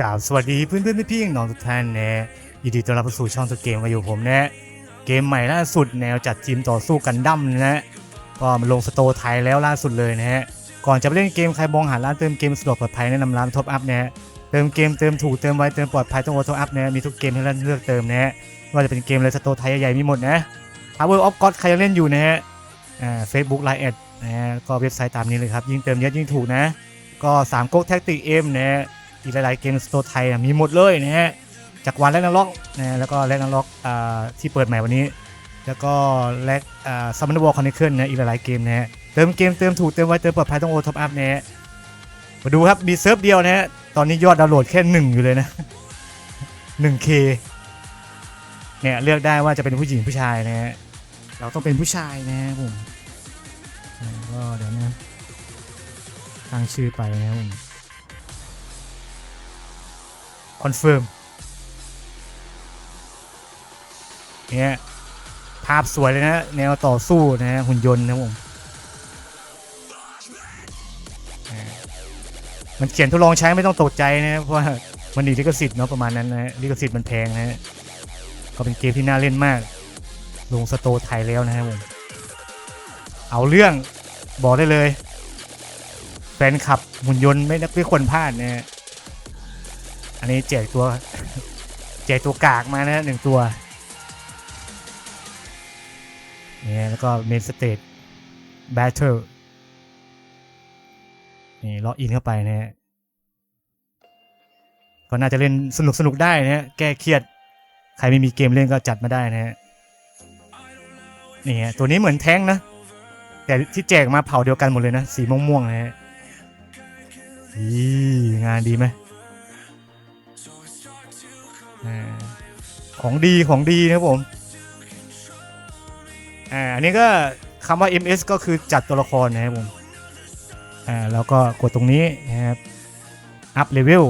กราบสวัสดีเพื่อนเพื่อนพี่ๆน้องทุกท่านนะยินดีต้อนรับสู่ช่องสเกมมาอยู่ผมนะเกมใหม่ล่าสุดแนวจัดทีมต่อสู้กันดั้มนะฮะก็มาลงสโตร์ไทยแล้วล่าสุดเลยนะฮะก่อนจะไปเล่นเกมใครมองหาร้านเติมเกมสะดวกปลอดภัยแนะนำร้านท็อปอัพนะเติมเกมเติมถูกเติมไวเติมปลอดภัยต้องโอท็อปอัพนะมีทุกเกมให้เลือกเติมนะฮะว่าจะเป็นเกมเลยสโตร์ไทยใหญ่ๆมีหมดนะ Power of God ใครยังเล่นอยู่นะฮะเฟซบุ๊กไลน์แอดนะฮะก็เว็บไซต์ตามนี้เลยครับยิ่งเติมเยอะยิ่งถูกนะ ก็3ก๊กแท็กติกเอ็มนะฮะ อีกหลายๆเกมสโตร์ไทยมีหมดเลยนะฮะจากวันแรกนักล็อกนะฮะแล้วก็แรกนักล็อกอที่เปิดใหม่วันนี้ แล้วก็แรกซัมมอนวอลคอนเนคเคิลนะอีกหลายๆเกมนะฮะเติมเกมเติมถูกเติมไวเติมปลอดภัยต้องโอท็อปอัพนะฮะมาดูครับมีเซิร์ฟเดียวนะฮะตอนนี้ยอดดาวน์โหลดแค่หนึ่งอยู่เลยนะ 1K เนี่ยเลือกได้ว่าจะเป็นผู้หญิงผู้ชายนะฮะเราต้องเป็นผู้ชายนะฮะผมก็เดี๋ยวนะตั้งชื่อไปนะครับผม คอนเฟิร์มเนี่ยภาพสวยเลยนะ แนวต่อสู้นะฮะหุ่นยนต์นะผมมันเขียนทดลองใช้ไม่ต้องตกใจนะเพราะว่ามันหนีลิขสิทธิ์เนาะประมาณนั้นนะลิขสิทธิ์มันแพงนะฮะก็เป็นเกมที่น่าเล่นมาก ลงสโตไทยแล้วนะครับผมเอาเรื่องบอกได้เลย แฟนคลับหุ่นยนต์ไม่นักไม่ควรพลาดนะฮะ อันนี้แจกตัวแจกตัวกากมานะหนึ่งตัวนี่แล้วก็เมนสเตทแบทเทิลนี่ล็อกอินเข้าไปนะฮะก็น่าจะเล่นสนุกสนุกได้นะฮะแก้เครียด ใครไม่มีเกมเล่นก็จัดมาได้นะฮะนี่ฮะตัวนี้เหมือนแท้งนะ แต่ที่แจกมาเผาเดียวกันหมดเลยนะ สีม่วงๆนะฮะอีงานดีไหม ของดีของดีนะครับผมอ่าอันนี้ก็คำว่า MS ก็คือจัดตัวละครนะครับผมอ่าแล้วก็กดตรงนี้นะครับอัพเลเวล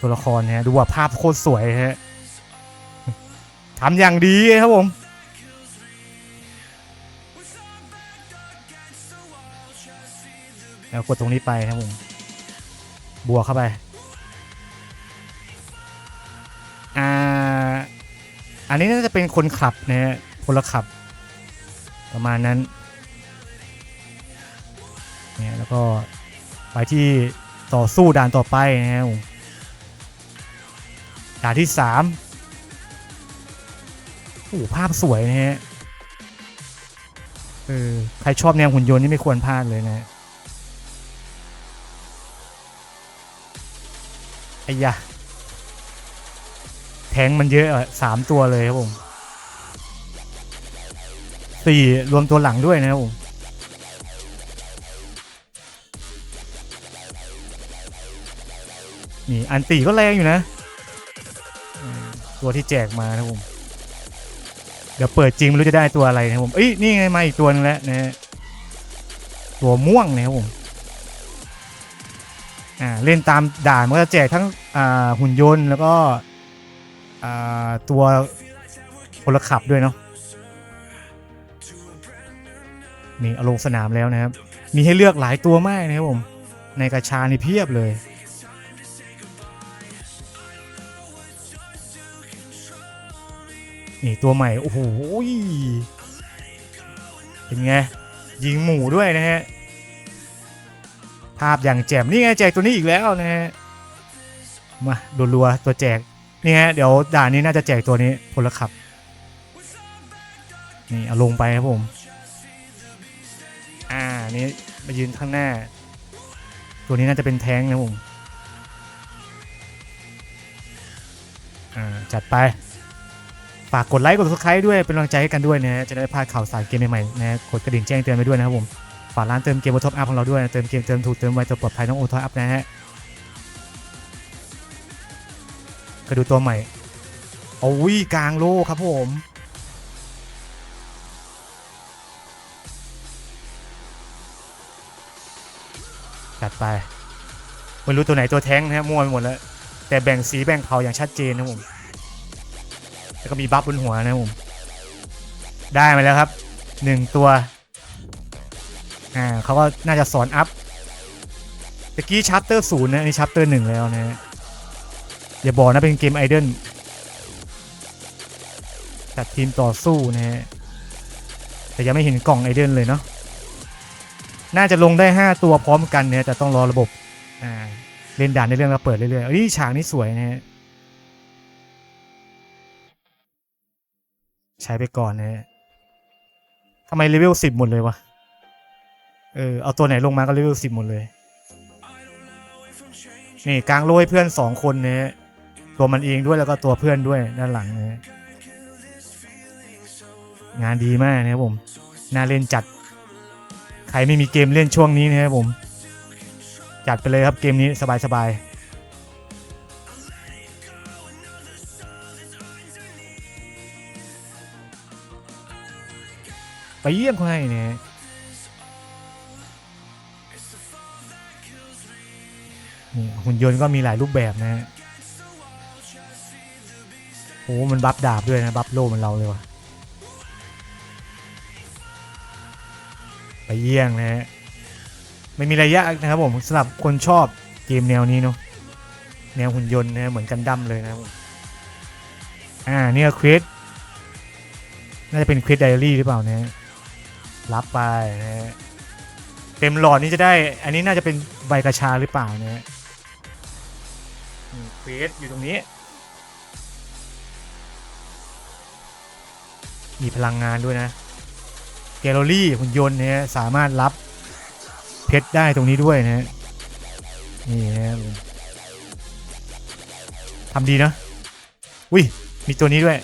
ตัวละครนะดูว่าภาพโคตรสวยฮะทำอย่างดีครับผมแล้วกดตรงนี้ไปนะครับผม บวกเข้าไป อันนี้น่าจะเป็นคนขับนะฮะพลขับ ประมาณนั้นเนี่ยแล้วก็ไปที่ต่อสู้ด่านต่อไปนะฮะด่านที่สามโอ้โหภาพสวยนะฮะเออใครชอบแนวหุ่นยนต์นี่ไม่ควรพลาดเลยนะฮะไอ้ยะ ทงมันเยอะสามตัวเลยครับผมสี่รวมตัวหลังด้วยนะครับผมนี่อันตีก็แรงอยู่นะ ตัวที่แจกมานะครับผม เดี๋ยวเปิดจริงไม่รู้จะได้ตัวอะไรนะครับผมเอ้ยนี่ไงมาอีกตัวนึงแล้วนะตัวม่วงนะครับผมอ่าเล่นตามด่านมันก็จะแจกทั้งอ่าหุ่นยนต์แล้วก็ ตัวพลขับด้วยเนาะนี่เอาลงสนามแล้วนะครับ มีให้เลือกหลายตัวมากนะครับผม ในกระชานี่เพียบเลยนี่ตัวใหม่ โอ้โหเป็นไง ยิงหมูด้วยนะฮะ ภาพอย่างแจ่มนี่ไงแจกตัวนี้อีกแล้วนะฮะ มารัวๆตัวแจก นี่ฮะเดี๋ยวด่านนี้น่าจะแจกตัวนี้พลขับ นี่เอาลงไปครับผม อ่านี่มายืนข้างหน้า ตัวนี้น่าจะเป็นแท้งนะครับผม อ่า จัดไป ฝากกดไลค์กด subscribe ด้วยเป็นกำลังใจให้กันด้วยนะฮะจะได้พลาดข่าวสารเกมใหม่ๆนะกดกระดิ่งแจ้งเตือนไปด้วยนะครับผมฝากร้านเติมเกมโอท็อปอัพของเราด้วยนะเติมเกมเติมถูกเติมไวเติมปลอดภัยต้องโอท็อปอัพนะฮะ ก็ดูตัวใหม่โอ้ยกลางโลครับผม จัดไป ไม่รู้ตัวไหนตัวแท้งนะฮะมั่วไปหมดแล้ว แต่แบ่งสีแบ่งเผาอย่างชัดเจนนะผม แล้วก็มีบัฟบนหัวนะผม ได้มาแล้วครับหนึ่งตัว อ่าเขาก็น่าจะสอนอัพตะกี้ชัปเตอร์ศูนย์นะนนี้ชัปเตอร์หนึ่งแล้วนะฮะ อย่าบอกนะเป็นเกมไอเดนจัดทีมต่อสู้นะฮะแต่ยังไม่เห็นกล่องไอเดนเลยเนาะน่าจะลงได้ 5 ตัวพร้อมกันเนี่ยแต่ต้องรอระบบอ่าเล่นด่านในเรื่องเราเปิดเรื่อยๆเอ้ยฉากนี้สวยนะฮะใช้ไปก่อนนะฮะทำไมเลเวลสิบหมดเลยวะเออเอาตัวไหนลงมาก็เลเวลสิบหมดเลย นี่กลางโลให้เพื่อนสองคนเนี่ย ตัวมันเองด้วยแล้วก็ตัวเพื่อนด้วยด้านหลังนะฮะงานดีมากนะครับผม น่าเล่นจัด ใครไม่มีเกมเล่นช่วงนี้นะครับผม จัดไปเลยครับเกมนี้สบายๆไปเยี่ยมเขาให้เนี่ยหุ่นยนต์ก็มีหลายรูปแบบนะฮะ โอ้มันบัฟดาบด้วยนะ บัฟโล่เหมันเราเลยว่ะ ไปเยี่ยงนะฮะไม่มีอะยากนะครับผมสำหรับคนชอบเกมแนวนี้เนาะแนวหุ่นยนต์นะฮะเหมือนกันดั้มเลยนะครับอ่าเนี่ยเควสน่าจะเป็นเควสไดอารี่หรือเปล่านะฮะรับไปนะฮะเต็มหลอดนี้จะได้ อันนี้น่าจะเป็นใบกระชาหรือเปล่านะฮะนี่เควสอยู่ตรงนี้ มีพลังงานด้วยนะแกลเลอรี่หุ่นยนต์เนี่ยสามารถรับเพชรได้ตรงนี้ด้วยนะฮะนี่นะทำดีนะอุ้ยมีตัวนี้ด้วย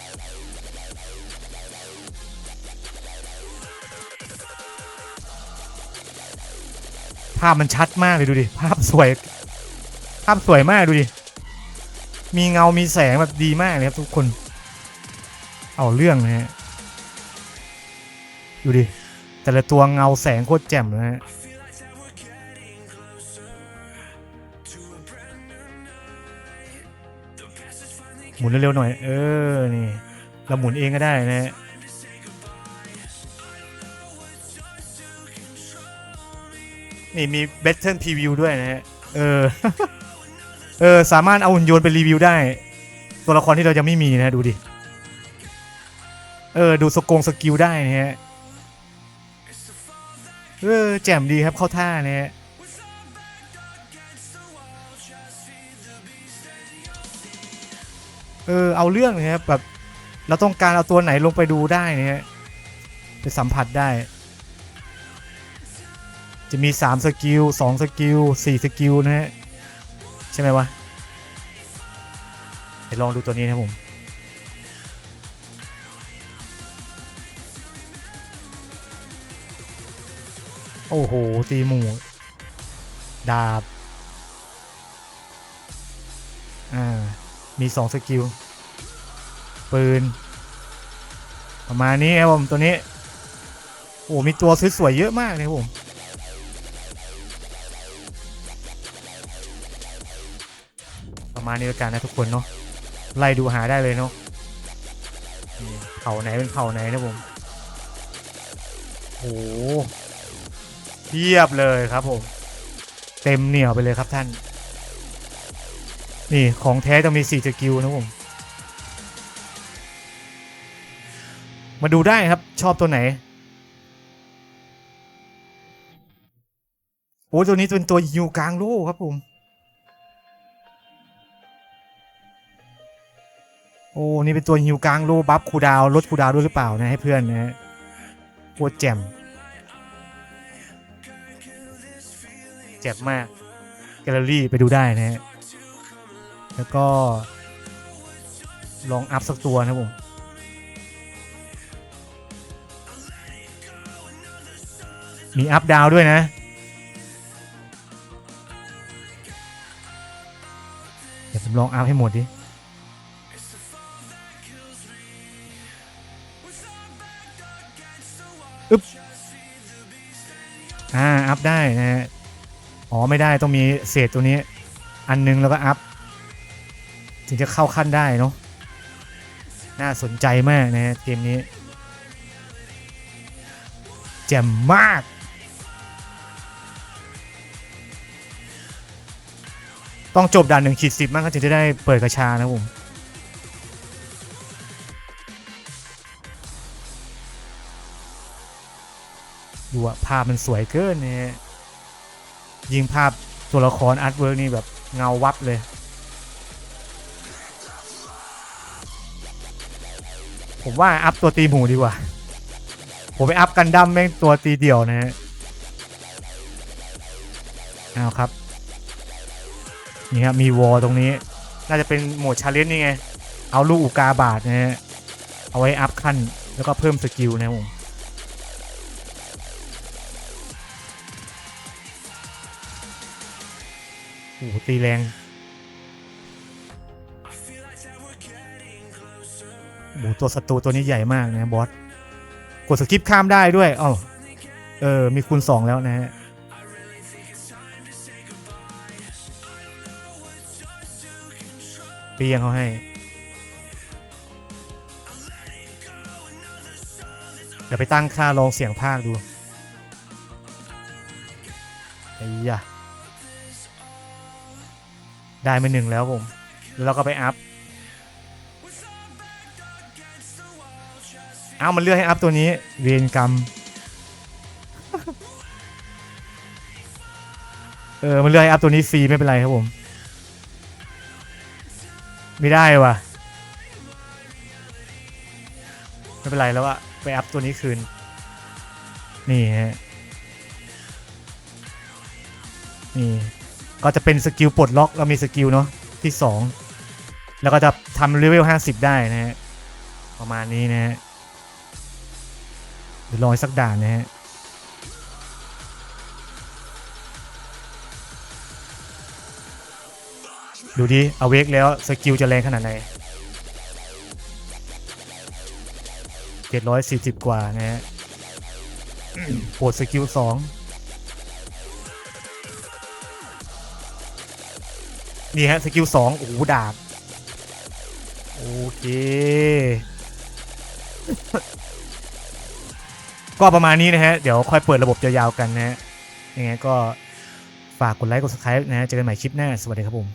ภาพมันชัดมากเลยดูดิ ภาพสวย ภาพสวยมากดูดิ มีเงา มีแสงแบบดีมากเลยครับทุกคน เอาเรื่องนะฮะ ดูดิ แต่ละตัวเงาแสงโคตรแจ่มเลยฮะหมุนเร็วๆหน่อย เออ นี่ เราหมุนเองก็ได้นะฮะนี่มี Battle Preview ด้วยนะฮะ เออ เออ สามารถเอาหุ่นยนต์ไปรีวิวได้ ตัวละครที่เรายังไม่มีนะดูดิ เออ ดูสกงสกิลได้นะฮะ เออแจ่มดีครับเข้าท่าเนี่ยฮะเออเอาเรื่องเลยครับแบบเราต้องการเอาตัวไหนลงไปดูได้เนี่ยฮะไปสัมผัสได้ จะมี 3 สกิล 2 สกิล 4 สกิลนะฮะใช่ไหมวะไปลองดูตัวนี้นะผม โอ้โห ตีหมูดาบ อ่า มีสองสกิล ปืน ประมาณนี้ครับผมตัวนี้ โอ้มีตัวสวยๆเยอะมากเลยผมประมาณนี้แล้วกันนะทุกคนเนาะไล่ดูหาได้เลยเนาะเผ่าไหนเป็นเผ่าไหนนะผมโอ้ โหเทียบเลยครับผม เต็มเหนียวไปเลยครับท่าน นี่ของแท้ต้องมี4สกิลนะผม มาดูได้ครับชอบตัวไหนโอ้ตัวนี้เป็นตัวยิวกลางโลกครับผม โอ้นี่เป็นตัวฮิวกลางโลบัฟคูดาวลดคูดาวด้วยหรือเปล่านะให้เพื่อนนะฮะโคตรแจ่ม เจ็บมาก แกลเลอรี่ไปดูได้นะฮะ แล้วก็ ลองอัพสักตัวนะผมมีอัพดาวด้วยนะ เดี๋ยวผมลองอัพให้หมดดิ อึ๊บ อ่า อัพได้นะฮะ อ๋อไม่ได้ต้องมีเศษตัวนี้ อันนึงแล้วก็อัพ ถึงจะเข้าขั้นได้เนาะน่าสนใจมากนะเกมนี้แจ่มมาก ต้องจบด่านหนึ่งขีดสิบมั้งก็ถึงจะได้เปิดกระชานะผมดูอะภาพมันสวยเกินเนี่ย ยิงภาพตัวละครอาร์ตเวิร์กนี่แบบเงาวับเลย ผมว่าอัพตัวตีหมูดีกว่า ผมไปอัพกันดั้มแม่งตัวตีเดี่ยวนะฮะเอาครับ นี่ครับ มีวอลตรงนี้ น่าจะเป็นโหมดชาเลนจ์นี่ไง เอาลูกอุกาบาทนะฮะ เอาไว้อัพขั้น แล้วก็เพิ่มสกิลนะผม อ้โหตีแรงโอ้โหตัวศัตรูตัวนี้ใหญ่มากนะบอส กดสกิปข้ามได้ด้วยอ๋อเออ มีคูณสองแล้วนะฮะเปียงเขาให้ เดี๋ยวไปตั้งค่าลองเสียงภาคดูไอ้ยะ ได้มาหนึ่งแล้วผม แล้วเราก็ไปอัพเอามันเลือกให้อัพตัวนี้ เวรกรรม เออ มันเลือกให้อัพตัวนี้ฟรีไม่เป็นไรครับผม ไม่ได้วะไม่เป็นไรแล้วอะไปอัพตัวนี้คืน นี่ฮะ นี่ ก็จะเป็นสกิลปลดล็อกเรามีสกิลเนาะที่ 2 แล้วก็จะทำเลเวล 50 ได้นะฮะประมาณนี้นะฮะเดี๋ยวรออีกสักด่านนะฮะดูดิเอาเวกแล้วสกิลจะแรงขนาดไหน740 กว่านะฮะปวดสกิล2 นี่ฮะสกิลสองโอ้โหดาบ โอเค ก็ประมาณนี้นะฮะ เดี๋ยวค่อยเปิดระบบยาวๆกันนะฮะยังไงก็ฝากกดไลค์กด subscribe นะฮะเจอกันใหม่คลิปหน้า สวัสดีครับผม